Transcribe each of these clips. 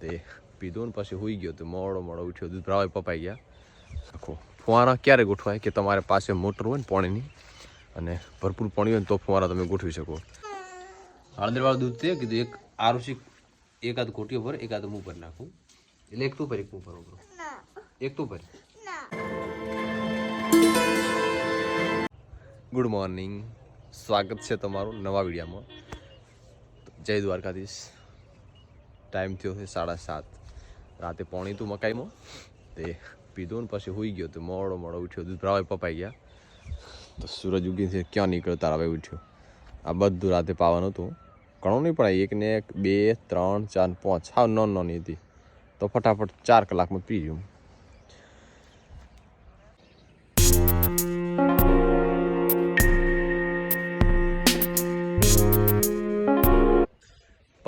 તે પીધો ને પછી હોઈ ગયો તો મોડો મોડો ઉઠ્યો. દૂધ ભરાવા પપાઈ ગયા. આખો ફુવારા ક્યારે ગોઠવાય કે તમારે પાસે મોટર હોય ને પાણીની અને ભરપૂર પાણી હોય ને તો ફુવારા તમે ગોઠવી શકો. હળદરવાળું દૂધ તે કીધું, એક આરુષી એકાદ કોટીઓ ભર, એકાદ હું ભરી નાખું. એટલે એક તું ભર, એક હું ભરું એક તું ભર. Good morning. સ્વાગત છે તમારું નવા વિડીયામાં. જય દ્વારકાધીશ. ટાઈમ થયો છે સાડા સાત. રાતે પોણી તું મકાઈમાં. તે પીધો ને પછી હોઈ ગયો તો મોડો મોડો ઉઠ્યો. દૂધ ભરાવા પપાઈ ગયા. તો સૂરજ ઉગી છે, ક્યાં નીકળ્યો? તારા ભાઈ ઉઠ્યો. આ બધું રાતે પાવાનું હતું. ઘણું નહીં, પણ એક ને એક, બે, ત્રણ, ચાર, પાંચ હા નોન નોની હતી. તો ફટાફટ ચાર કલાકમાં પી ગયું.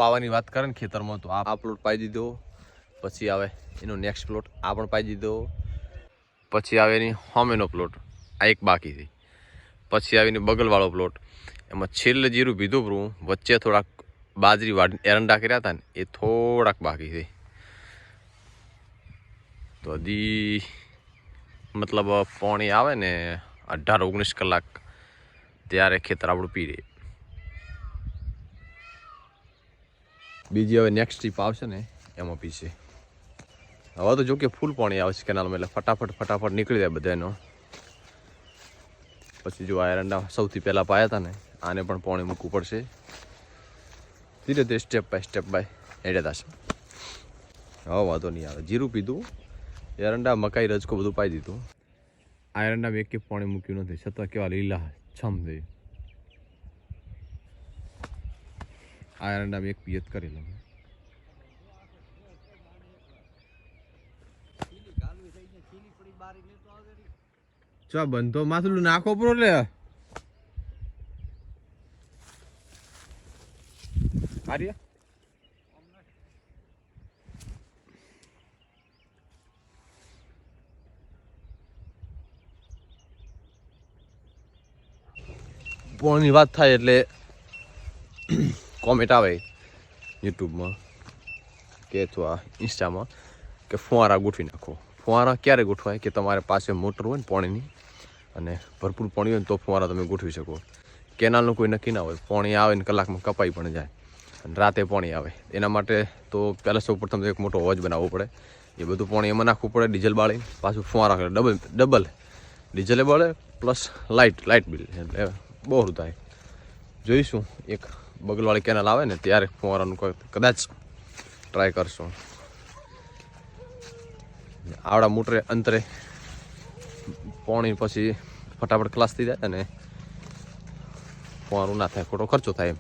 પાવાની વાત કરે ને ખેતરમાં તો આ પ્લોટ પાઈ દીધો. પછી આવે એનો નેક્સ્ટ પ્લોટ આ પણ પાઈ દીધો. પછી આવે એની હોમેનો પ્લોટ આ એક બાકી થઈ પછી આવીને બગલવાળો પ્લોટ એમાં છેલ્લે જીરું પીધું પૂરું વચ્ચે થોડાક બાજરી વાડી, એરંડા કર્યા હતા ને, એ થોડાક બાકી થઈ તો હજી મતલબ પાણી આવે ને અઢાર ઓગણીસ કલાક, ત્યારે ખેતર આપણું પી રહે બીજી હવે નેક્સ્ટ ટ્રીપ આવશે ને એમાં પીશે હવે તો જો કે ફૂલ પાણી આવશે કેનાલમાં એટલે ફટાફટ ફટાફટ નીકળી જાય બધાનો. પછી જો આ એરંડા સૌથી પહેલાં પાયા હતા ને, આને પણ પાણી મૂકવું પડશે. ધીરે ધીરે સ્ટેપ બાય સ્ટેપ બાય એડે થશે હવે વાંધો નહીં આવે. જીરું પીધું. એરંડા, મકાઈ, રજકો બધું પાઈ દીધું. આ એરંડામાં એક પાણી મૂક્યું નથી. છતાં કેવા લીલા છમ થઈ આ એરંડામાં એક પિયત કરી લઉં. ચો બંધો માથું નાખો પ્રો લે. આર્ય પોણની વાત થાય એટલે કોમેન્ટ આવે યુટ્યુબમાં કે અથવા ઇન્સ્ટામાં કે ફુવારા ગોઠવી નાખો. ફુવારા ક્યારે ગોઠવાય કે તમારે પાસે મોટર હોય ને પાણીની અને ભરપૂર પાણી હોય ને તો ફુવારા તમે ગોઠવી શકો. કેનાલનું કોઈ નક્કી ના હોય. પાણી આવે ને કલાકમાં કપાઈ પણ જાય. અને રાતે પાણી આવે. એના માટે તો પહેલાં સૌ પ્રથમ એક મોટો હોજ બનાવવો પડે. એ બધું પાણી એમાં નાખવું પડે, ડીઝલ બાળી, પાછું ફુવારા કરે. Double double. ડીઝલે બળે પ્લસ લાઇટ લાઇટ બિલ. એટલે બહુ થાય. જોઈશું એક બગલવાળી કેનાલ આવે ને ત્યારે ફુવારાનું કદાચ ટ્રાય કરશું. આવડા મોટરે અંતરે પોણી પછી ફટાફટ ક્લાસ થઈ જાય અને ફુવારું ના થાય ખોટો ખર્ચો થાય એમ.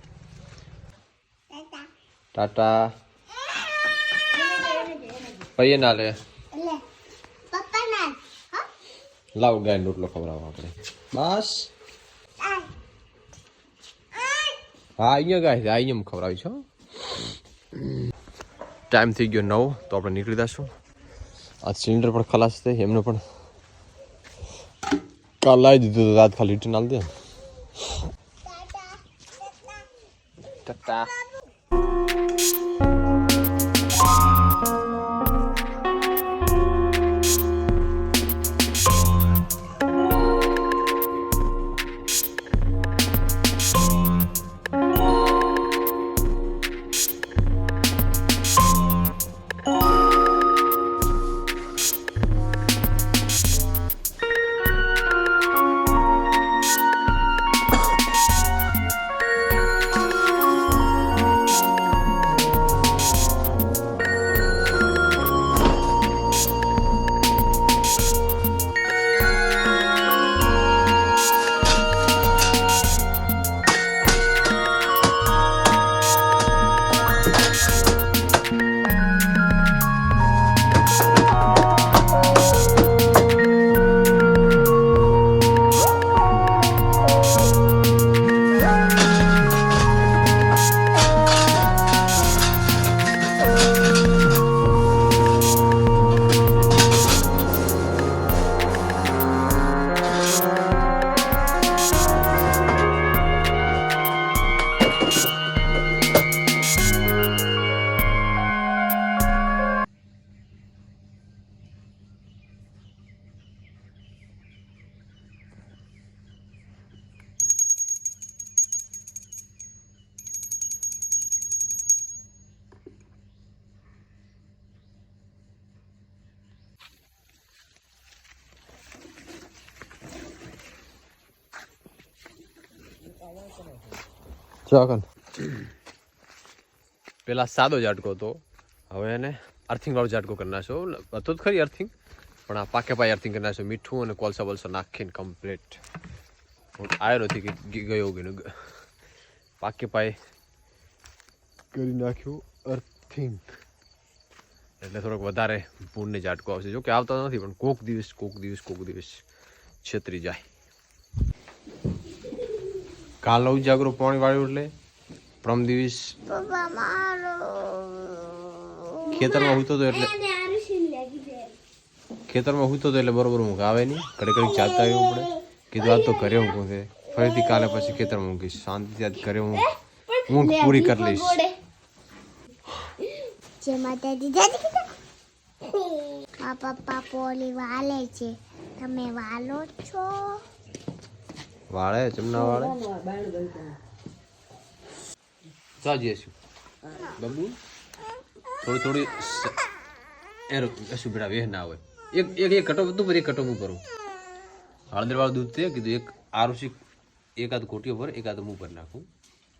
ટાટા. ભાઈએ ના લે. લાવ ગાય રોટલો ખવડાવો આપણે. બસ. હા અહીંયા ગાય છે અહીંયા ખવડાવી છો ટાઈમ થઈ ગયો નવ તો આપણે નીકળી જશું આ સિલિન્ડર પણ ખલાસ છે એમને પણ કાલ લાવી દીધું હતું રાત ખાલી રિટર્ન આલી દે ટાટા ચાકન. પેલા સાદો ઝાટકો હતો. હવે એને અર્થિંગ વાળો ઝાટકો કરી નાખશો હતો જ ખરી અર્થિંગ, પણ આ પાકે પાય અર્થિંગ કરી નાખશો મીઠું અને કોલસા બોલસા નાખીને કમ્પ્લીટ હું આવ્યો નથી કે ગયો ગયો પાકે પાય કરી નાખ્યું અર્થિંગ. એટલે થોડોક વધારે પૂરને ઝાટકો આવશે. જો કે આવતો નથી, પણ કોક દિવસ કોક દિવસ કોક દિવસ છેતરી જાય. કાલ ઉજાગરો પાણી વાળ્યું એટલે પ્રમ દિવસ ખેતરમાં હૂતો તો એટલે ખેતરમાં હૂતો તો એટલે બરોબર ઊંઘ આવે નહીં. કડે ઘડી જાતા આવ્યું પડે. કીધું આજ તો ઘરે ઊંઘું છે. ફરીથી કાલે પછી ખેતરમાં ઊંઘીશ. શાંતિથી આજ ઘરે હું ઊંઘ પૂરી કરી લઈશ. જય માતાજી જય પપ્પા પોલી વાલે છે. તમે વાલો છો? વાળે ચમના વાળે? જા છું. બબુ થોડી થોડી સ- એ શું બેટા વેહ ના હોય. એક એક એક કટો બધું પર એક કટો હું કરું હળદર વાળું દૂધ છે કીધું એક આરુષિક એકાદ કોટીઓ પર એકાદ હું પર નાખું.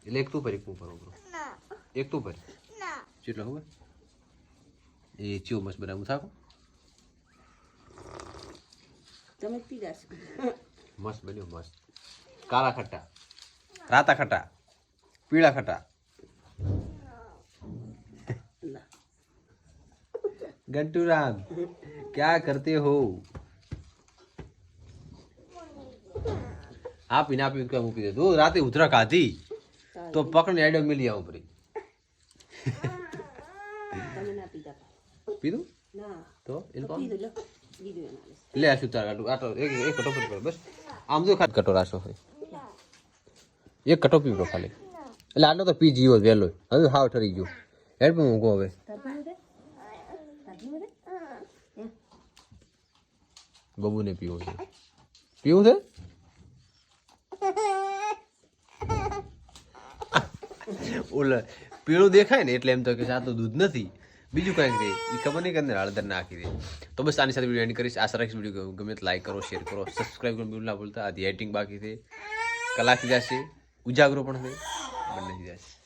એટલે એક તું પર એક હું પર કરું એક તું પર કેટલો હવે એ ચીવ મસ્ત બનાવું થાકો. તમે પીધા છો. મસ્ત બન્યો મસ્ત. કાળા ખટ્ટા રાતા ખટ્ટા પીળા ખટ્ટા લા. गंटू राम क्या करते हो आप पीना पी उसका मुंह पी दे दो रात उतरा खाती तो पकड़ने आइडिया मिल गया ऊपर તમે ના પીધા पी दूं ના तो इनको પીધું લો બીજું એના આલે. ले आशु तार काटू आटो एक एक कटो पर बस આમ જો ખાત કટો રાશો હોય એક કટો પીવો ખાલી. એટલે આટલો તો પી જીવો વહેલો હવે હાવ ઠરી ગયો. હેડ પણ મૂકો હવે. બબુને પીવું છે? પીવું છે? ઓલા, પીળું દેખાય ને એટલે એમ તો કે આ તો દૂધ નથી. બીજું કંઈક દે એ ખબર નહીં કે અંદર હળદર નાખી દે. તો બસ આની સાથે વીડિયો એન્ડ કરીશ. આશા રાખીશ વીડિયો ગમે તો લાઈક કરો શેર કરો. સબસ્ક્રાઈબ કરો ના ભૂલતા આથી એડિટિંગ બાકી છે. કલાક જશે. ઉજાગરો પણ છે બંને થઈ જશે